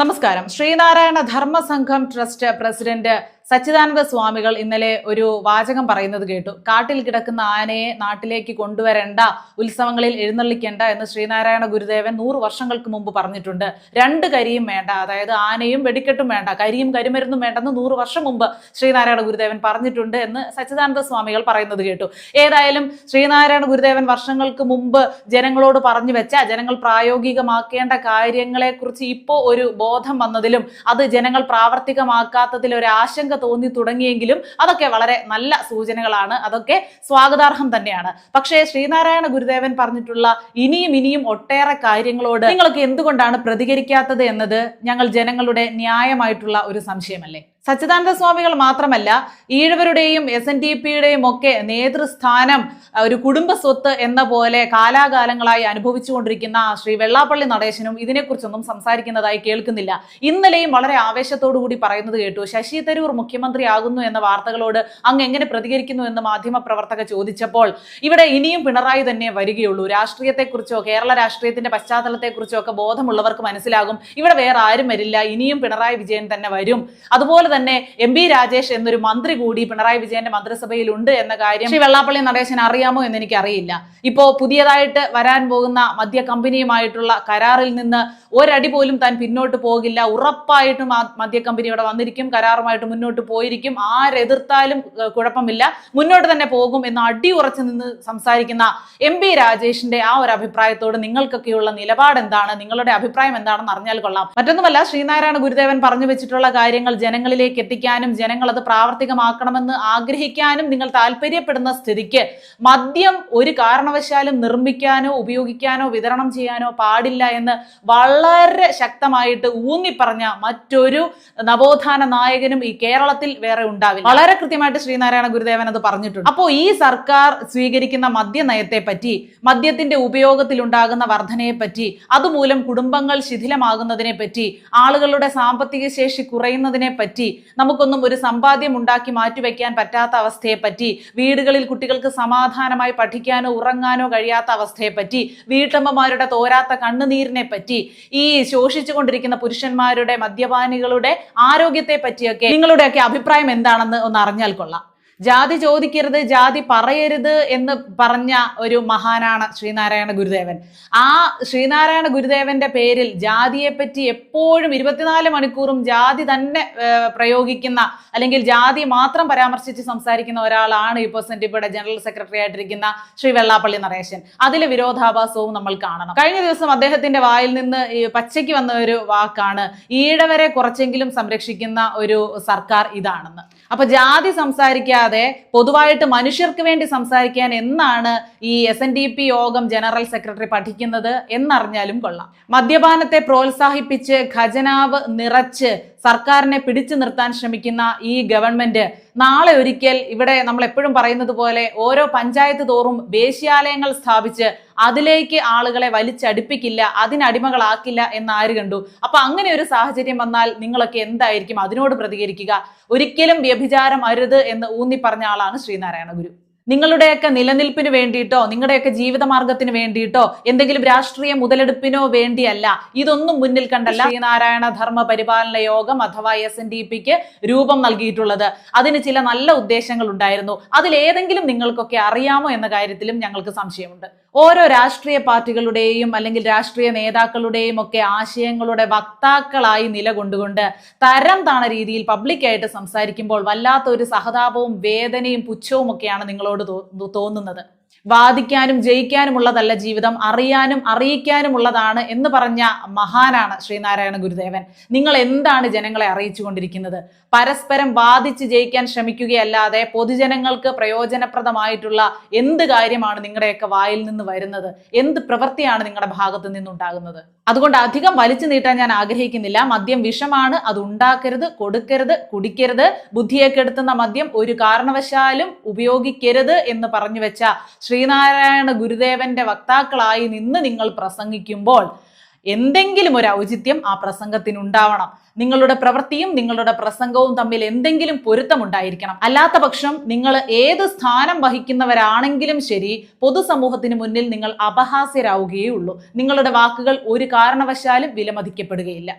നമസ്കാരം. Sreenarayana Dharmasangham trust president Sachidananda സ്വാമികൾ ഇന്നലെ ഒരു വാചകം പറയുന്നത് കേട്ടു. കാട്ടിൽ കിടക്കുന്ന ആനയെ നാട്ടിലേക്ക് കൊണ്ടുവരേണ്ട ഉത്സവങ്ങളിൽ എഴുന്നള്ളിക്കേണ്ട എന്ന് ശ്രീനാരായണ ഗുരുദേവൻ നൂറ് വർഷങ്ങൾക്ക് മുമ്പ് പറഞ്ഞിട്ടുണ്ട്. രണ്ട് കരിയും വേണ്ട അതായത് ആനയും വെടിക്കെട്ടും വേണ്ട കരിയും കരിമരുന്നും വേണ്ടെന്ന് നൂറ് വർഷം മുമ്പ് ശ്രീനാരായണ ഗുരുദേവൻ പറഞ്ഞിട്ടുണ്ട് എന്ന് സച്ചിദാനന്ദ സ്വാമികൾ പറയുന്നത് കേട്ടു. ഏതായാലും ശ്രീനാരായണ ഗുരുദേവൻ വർഷങ്ങൾക്ക് മുമ്പ് ജനങ്ങളോട് പറഞ്ഞു വെച്ച ജനങ്ങൾ പ്രായോഗികമാക്കേണ്ട കാര്യങ്ങളെക്കുറിച്ച് ഇപ്പോൾ ഒരു ബോധം വന്നതിലും അത് ജനങ്ങൾ പ്രാവർത്തികമാക്കാത്തതിൽ ഒരു ആശങ്ക തോന്നി തുടങ്ങിയെങ്കിലും അതൊക്കെ വളരെ നല്ല സൂചനകളാണ്. അതൊക്കെ സ്വാഗതാർഹം തന്നെയാണ്. പക്ഷേ ശ്രീനാരായണ ഗുരുദേവൻ പറഞ്ഞിട്ടുള്ള ഇനിയും ഇനിയും ഒട്ടേറെ കാര്യങ്ങളോട് നിങ്ങൾക്ക് എന്തുകൊണ്ടാണ് പ്രതികരിക്കാത്തത് എന്നത് ഞങ്ങൾ ജനങ്ങളുടെ ന്യായമായിട്ടുള്ള ഒരു സംശയമല്ലേ? സച്ചിദാനന്ദ സ്വാമികൾ മാത്രമല്ല ഈഴവരുടെയും എസ് എൻ ഡി പിയുടെയും ഒക്കെ നേതൃസ്ഥാനം ഒരു കുടുംബ സ്വത്ത് എന്ന പോലെ കാലാകാലങ്ങളായി അനുഭവിച്ചുകൊണ്ടിരിക്കുന്ന ശ്രീ വെള്ളാപ്പള്ളി നടേശനും ഇതിനെക്കുറിച്ചൊന്നും സംസാരിക്കുന്നതായി കേൾക്കുന്നില്ല. ഇന്നലെയും വളരെ ആവേശത്തോടു കൂടി പറയുന്നത് കേട്ടു ശശി തരൂർ മുഖ്യമന്ത്രിയാകുന്നു എന്ന വാർത്തകളോട് അങ്ങ് എങ്ങനെ പ്രതികരിക്കുന്നു എന്ന് മാധ്യമ പ്രവർത്തക ചോദിച്ചപ്പോൾ ഇവിടെ ഇനിയും പിണറായി തന്നെ വരികയുള്ളൂ. രാഷ്ട്രീയത്തെക്കുറിച്ചോ കേരള രാഷ്ട്രീയത്തിന്റെ പശ്ചാത്തലത്തെക്കുറിച്ചോ ഒക്കെ ബോധമുള്ളവർക്ക് മനസ്സിലാകും. ഇവിടെ വേറെ ആരും വരില്ല ഇനിയും പിണറായി വിജയൻ തന്നെ വരും. അതുപോലെ തന്നെ എം ബി രാജേഷ് എന്നൊരു മന്ത്രി കൂടി പിണറായി വിജയന്റെ മന്ത്രിസഭയിൽ ഉണ്ട് എന്ന കാര്യം ശ്രീ വെള്ളാപ്പള്ളി നടേശൻ അറിയാമോ എന്ന് എനിക്ക് അറിയില്ല ഇപ്പോ പുതിയതായിട്ട് വരാൻ പോകുന്ന മദ്യ കമ്പനിയുമായിട്ടുള്ള കരാറിൽ നിന്ന് ഒരടി പോലും താൻ പിന്നോട്ട് പോകില്ല. ഉറപ്പായിട്ടും മദ്യ കമ്പനി ഇവിടെ വന്നിരിക്കും. കരാറുമായിട്ട് മുന്നോട്ട് പോയിരിക്കും. ആരെതിർത്താലും കുഴപ്പമില്ല. മുന്നോട്ട് തന്നെ പോകും എന്ന് അടി ഉറച്ചു നിന്ന് സംസാരിക്കുന്ന എം പി രാജേഷിന്റെ ആ ഒരു അഭിപ്രായത്തോട് നിങ്ങൾക്കൊക്കെയുള്ള നിലപാട് എന്താണ്? നിങ്ങളുടെ അഭിപ്രായം എന്താണെന്ന് അറിഞ്ഞാൽ കൊള്ളാം. മറ്റൊന്നുമല്ല ശ്രീനാരായണ ഗുരുദേവൻ പറഞ്ഞു വെച്ചിട്ടുള്ള കാര്യങ്ങൾ ജനങ്ങളിലേക്ക് എത്തിക്കാനും ജനങ്ങൾ അത് പ്രാവർത്തികമാക്കണമെന്ന് ആഗ്രഹിക്കാനും നിങ്ങൾ താല്പര്യപ്പെടുന്ന സ്ഥിതിക്ക് മദ്യം ഒരു കാരണവശാലും നിർമ്മിക്കാനോ ഉപയോഗിക്കാനോ വിതരണം ചെയ്യാനോ പാടില്ല എന്ന് വളരെ ശക്തമായിട്ട് ഊന്നി പറഞ്ഞ മറ്റൊരു നവോത്ഥാന നായകനും ഈ കേരളത്തിൽ വേറെ ഉണ്ടാവില്ല. വളരെ കൃത്യമായിട്ട് ശ്രീനാരായണ ഗുരുദേവൻ അത് പറഞ്ഞിട്ടുണ്ട്. അപ്പോൾ ഈ സർക്കാർ സ്വീകരിക്കുന്ന മദ്യനയത്തെ പറ്റി മദ്യത്തിന്റെ ഉപയോഗത്തിൽ ഉണ്ടാകുന്ന വർധനയെ പറ്റി അതുമൂലം കുടുംബങ്ങൾ ശിഥിലമാകുന്നതിനെ പറ്റി ആളുകളുടെ സാമ്പത്തിക ശേഷി കുറയുന്നതിനെ പറ്റി നമുക്കൊന്നും ഒരു സമ്പാദ്യം ഉണ്ടാക്കി മാറ്റിവെക്കാൻ പറ്റാത്ത അവസ്ഥയെപ്പറ്റി വീടുകളിൽ കുട്ടികൾക്ക് സമാധാനമായി പഠിക്കാനോ ഉറങ്ങാനോ കഴിയാത്ത അവസ്ഥയെപ്പറ്റി വീട്ടമ്മമാരുടെ തോരാത്ത കണ്ണുനീരിനെ പറ്റി ഈ ശോഷിച്ചുകൊണ്ടിരിക്കുന്ന പുരുഷന്മാരുടെ മദ്യപാനികളുടെ ആരോഗ്യത്തെ പറ്റിയൊക്കെ നിങ്ങളുടെയൊക്കെ അഭിപ്രായം എന്താണെന്ന് ഒന്ന് അറിഞ്ഞാൽ കൊള്ളാം. ജാതി ചോദിക്കരുത് ജാതി പറയരുത് എന്ന് പറഞ്ഞ ഒരു മഹാനാണ് ശ്രീനാരായണ ഗുരുദേവൻ. ആ ശ്രീനാരായണ ഗുരുദേവന്റെ പേരിൽ ജാതിയെ പറ്റി എപ്പോഴും ഇരുപത്തിനാല് മണിക്കൂറും ജാതി തന്നെ പ്രയോഗിക്കുന്ന അല്ലെങ്കിൽ ജാതി മാത്രം പരാമർശിച്ച് സംസാരിക്കുന്ന ഒരാളാണ് ഇപ്പോൾ എസ് എൻ ഡി പിയുടെ ജനറൽ സെക്രട്ടറി ആയിട്ടിരിക്കുന്ന ശ്രീ വെള്ളാപ്പള്ളി നടേശൻ അതിലെ വിരോധാഭാസവും നമ്മൾ കാണണം. കഴിഞ്ഞ ദിവസം അദ്ദേഹത്തിന്റെ വായിൽ നിന്ന് പച്ചയ്ക്ക് വന്ന ഒരു വാക്കാണ് ഈഴവരെ കുറച്ചെങ്കിലും സംരക്ഷിക്കുന്ന ഒരു സർക്കാർ ഇതാണെന്ന്. അപ്പൊ ജാതി സംസാരിക്കാതെ പൊതുവായിട്ട് മനുഷ്യർക്ക് വേണ്ടി സംസാരിക്കാൻ എന്നാണ് ഈ എസ് എൻ ഡി പി യോഗം ജനറൽ സെക്രട്ടറി പഠിക്കുന്നത് എന്നറിഞ്ഞാലും കൊള്ളാം. മദ്യപാനത്തെ പ്രോത്സാഹിപ്പിച്ച് ഖജനാവ് നിറച്ച് സർക്കാരിനെ പിടിച്ചു നിർത്താൻ ശ്രമിക്കുന്ന ഈ ഗവൺമെന്റ് നാളെ ഒരിക്കൽ ഇവിടെ നമ്മൾ എപ്പോഴും പറയുന്നത് പോലെ ഓരോ പഞ്ചായത്ത് തോറും വേശ്യാലയങ്ങൾ സ്ഥാപിച്ച് അതിലേക്ക് ആളുകളെ വലിച്ചടിപ്പിക്കില്ല അതിനടിമകളാക്കില്ല എന്ന് ആര് കണ്ടു? അപ്പൊ അങ്ങനെ ഒരു സാഹചര്യം വന്നാൽ നിങ്ങളൊക്കെ എന്തായിരിക്കും അതിനോട് പ്രതികരിക്കുക? ഒരിക്കലും വ്യഭിചാരം അരുത് എന്ന് ഊന്നി പറഞ്ഞ ആളാണ് ശ്രീനാരായണ ഗുരു. നിങ്ങളുടെയൊക്കെ നിലനിൽപ്പിന് വേണ്ടിയിട്ടോ നിങ്ങളുടെയൊക്കെ ജീവിതമാർഗത്തിന് വേണ്ടിയിട്ടോ എന്തെങ്കിലും രാഷ്ട്രീയ മുതലെടുപ്പിനോ വേണ്ടിയല്ല. ഇതൊന്നും മുന്നിൽ കണ്ടല്ല ശ്രീനാരായണ ധർമ്മ പരിപാലന യോഗം അഥവാ എസ് എൻ ഡി പിക്ക് രൂപം നൽകിയിട്ടുള്ളത്. അതിന് ചില നല്ല ഉദ്ദേശങ്ങൾ ഉണ്ടായിരുന്നു. അതിലേതെങ്കിലും നിങ്ങൾക്കൊക്കെ അറിയാമോ എന്ന കാര്യത്തിലും ഞങ്ങൾക്ക് സംശയമുണ്ട്. ഓരോ രാഷ്ട്രീയ പാർട്ടികളുടെയും അല്ലെങ്കിൽ രാഷ്ട്രീയ നേതാക്കളുടെയും ഒക്കെ ആശയങ്ങളുടെ വക്താക്കളായി നിലകൊണ്ടുകൊണ്ട് തരം താണ രീതിയിൽ പബ്ലിക്കായിട്ട് സംസാരിക്കുമ്പോൾ വല്ലാത്ത ഒരു സഹതാപവും വേദനയും പുച്ഛവും ഒക്കെയാണ് നിങ്ങളോട് തോന്നുന്നത്. വാദിക്കാനും ജയിക്കാനുമുള്ളതല്ല ജീവിതം അറിയാനും അറിയിക്കാനുമുള്ളതാണ് എന്ന് പറഞ്ഞ മഹാനാണ് ശ്രീനാരായണ ഗുരുദേവൻ. നിങ്ങൾ എന്താണ് ജനങ്ങളെ അറിയിച്ചു കൊണ്ടിരിക്കുന്നത് പരസ്പരം വാദിച്ച് ജയിക്കാൻ ശ്രമിക്കുകയല്ലാതെ പൊതുജനങ്ങൾക്ക് പ്രയോജനപ്രദമായിട്ടുള്ള എന്ത് കാര്യമാണ് നിങ്ങളുടെയൊക്കെ വായിൽ നിന്ന് വരുന്നത്? എന്ത് പ്രവൃത്തിയാണ് നിങ്ങളുടെ ഭാഗത്ത് നിന്നുണ്ടാകുന്നത്? അതുകൊണ്ട് അധികം വലിച്ചു നീട്ടാൻ ഞാൻ ആഗ്രഹിക്കുന്നില്ല. മദ്യം വിഷമാണ് അത് ഉണ്ടാക്കരുത് കൊടുക്കരുത് കുടിക്കരുത്. ബുദ്ധിയെ കെടുത്തുന്ന മദ്യം ഒരു കാരണവശാലും ഉപയോഗിക്കരുത് എന്ന് പറഞ്ഞു വെച്ച ശ്രീനാരായണ ഗുരുദേവന്റെ വക്താക്കളായി നിന്ന് നിങ്ങൾ പ്രസംഗിക്കുമ്പോൾ എന്തെങ്കിലും ഒരു ഔചിത്യം ആ പ്രസംഗത്തിന് ഉണ്ടാവണം നിങ്ങളുടെ പ്രവൃത്തിയും നിങ്ങളുടെ പ്രസംഗവും തമ്മിൽ എന്തെങ്കിലും പൊരുത്തമുണ്ടായിരിക്കണം. അല്ലാത്ത പക്ഷം നിങ്ങൾ ഏത് സ്ഥാനം വഹിക്കുന്നവരാണെങ്കിലും ശരി പൊതുസമൂഹത്തിന് മുന്നിൽ നിങ്ങൾ അപഹാസ്യരാവുകയേ ഉള്ളൂ. നിങ്ങളുടെ വാക്കുകൾ ഒരു കാരണവശാലും വിലമതിക്കപ്പെടുകയില്ല.